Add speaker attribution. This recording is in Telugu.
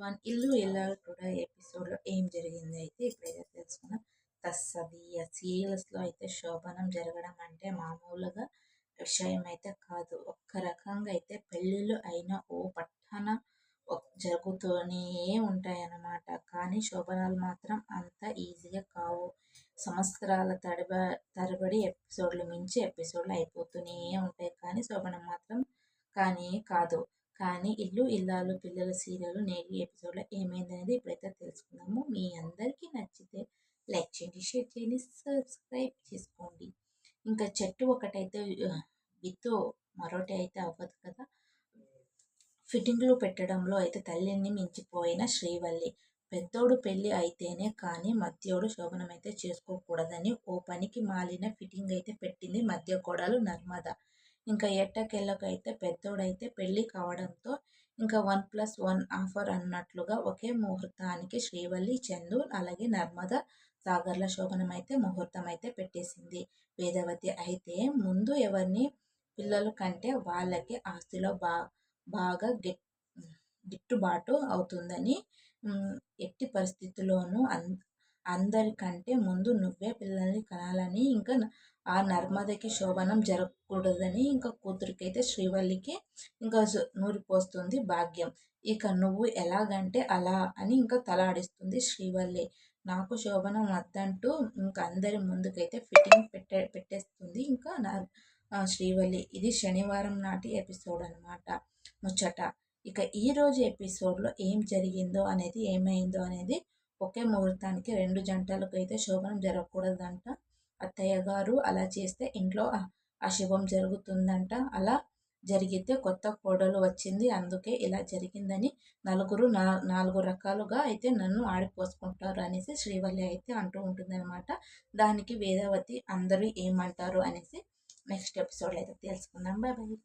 Speaker 1: వన్ ఇల్లు ఇల్లాలు కూడా ఎపిసోడ్లో ఏం జరిగింది అయితే ఇప్పుడైతే తెలుసుకున్నాం తస్సదియ సీరియల్స్లో అయితే శోభనం జరగడం అంటే మామూలుగా విషయం అయితే కాదు. ఒక్క రకంగా అయితే పెళ్ళిళ్ళు అయిన ఓ పట్టణ జరుగుతూనే ఉంటాయన్నమాట. కానీ శోభనాలు మాత్రం అంత ఈజీగా కావు. సంవత్సరాల తడబ తరబడి ఎపిసోడ్లు మించి ఎపిసోడ్లు అయిపోతూనే ఉంటాయి. కానీ శోభనం మాత్రం కానీ కాదు. కానీ ఇల్లు ఇల్లాలు పిల్లల సీరియల్ నేటి ఎపిసోడ్లో ఏమైందనేది ఇప్పుడైతే తెలుసుకుందాము. మీ అందరికీ నచ్చితే లైక్ చేయండి షేర్ చేయండి సబ్స్క్రైబ్ చేసుకోండి. ఇంకా చెట్టు ఒకటైతే విత్తు మరొకటి అయితే అవ్వదు కదా. ఫిట్టింగ్లు పెట్టడంలో అయితే తల్లిని మించిపోయిన శ్రీవల్లి. పెద్దోడు పెళ్ళి అయితేనే కానీ మధ్యోడు శోభనం అయితే చేసుకోకూడదని ఓ పనికి మాలిన ఫిట్టింగ్ అయితే పెట్టింది మధ్య కోడలు నర్మద. ఇంకా ఎట్టకేళ్ళకైతే పెద్దోడైతే పెళ్ళి కావడంతో ఇంకా వన్ ప్లస్ వన్ ఆఫర్ అన్నట్లుగా ఒకే ముహూర్తానికి శ్రీవల్లి చందు అలాగే నర్మద సాగర్ల శోభనం అయితే ముహూర్తం అయితే పెట్టేసింది. వేదవతి అయితే ముందు ఎవరిని పిల్లలు కంటే వాళ్ళకి ఆస్తిలో బా బాగా గిట్ గిట్టుబాటు అవుతుందని ఎట్టి పరిస్థితుల్లోనూ అన్ అందరికంటే ముందు నువ్వే పిల్లల్ని కనాలని ఇంకా ఆ నర్మదకి శోభనం జరగకూడదని ఇంకా కూతురికైతే శ్రీవల్లికి ఇంకా నూరిపోస్తుంది భాగ్యం. ఇక నువ్వు ఎలాగంటే అలా అని ఇంకా తలాడిస్తుంది శ్రీవల్లి. నాకు శోభనం వద్దంటూ ఇంకా అందరి ముందుకైతే ఫిట్టింగ్ పెట్టే పెట్టేస్తుంది ఇంకా నా శ్రీవల్లి. ఇది శనివారం నాటి ఎపిసోడ్ అనమాట ముచ్చట. ఇక ఈరోజు ఎపిసోడ్లో ఏం జరిగిందో అనేది ఏమైందో అనేది ఒకే ముహూర్తానికి రెండు జంటలకు అయితే శోభనం జరగకూడదంట. అత్తయ్య గారు అలా చేస్తే ఇంట్లో అశుభం జరుగుతుందంట. అలా జరిగితే కొత్త కోడలు వచ్చింది. అందుకే ఇలా జరిగిందని నలుగురు నా నాలుగు రకాలుగా అయితే నన్ను ఆడిపోసుకుంటారు అనేసి శ్రీవల్లి అయితే అంటూ ఉంటుందన్నమాట. దానికి వేదవతి అందరూ ఏమంటారు అనేసి నెక్స్ట్ ఎపిసోడ్ అయితే తెలుసుకుందాం. Bye bye.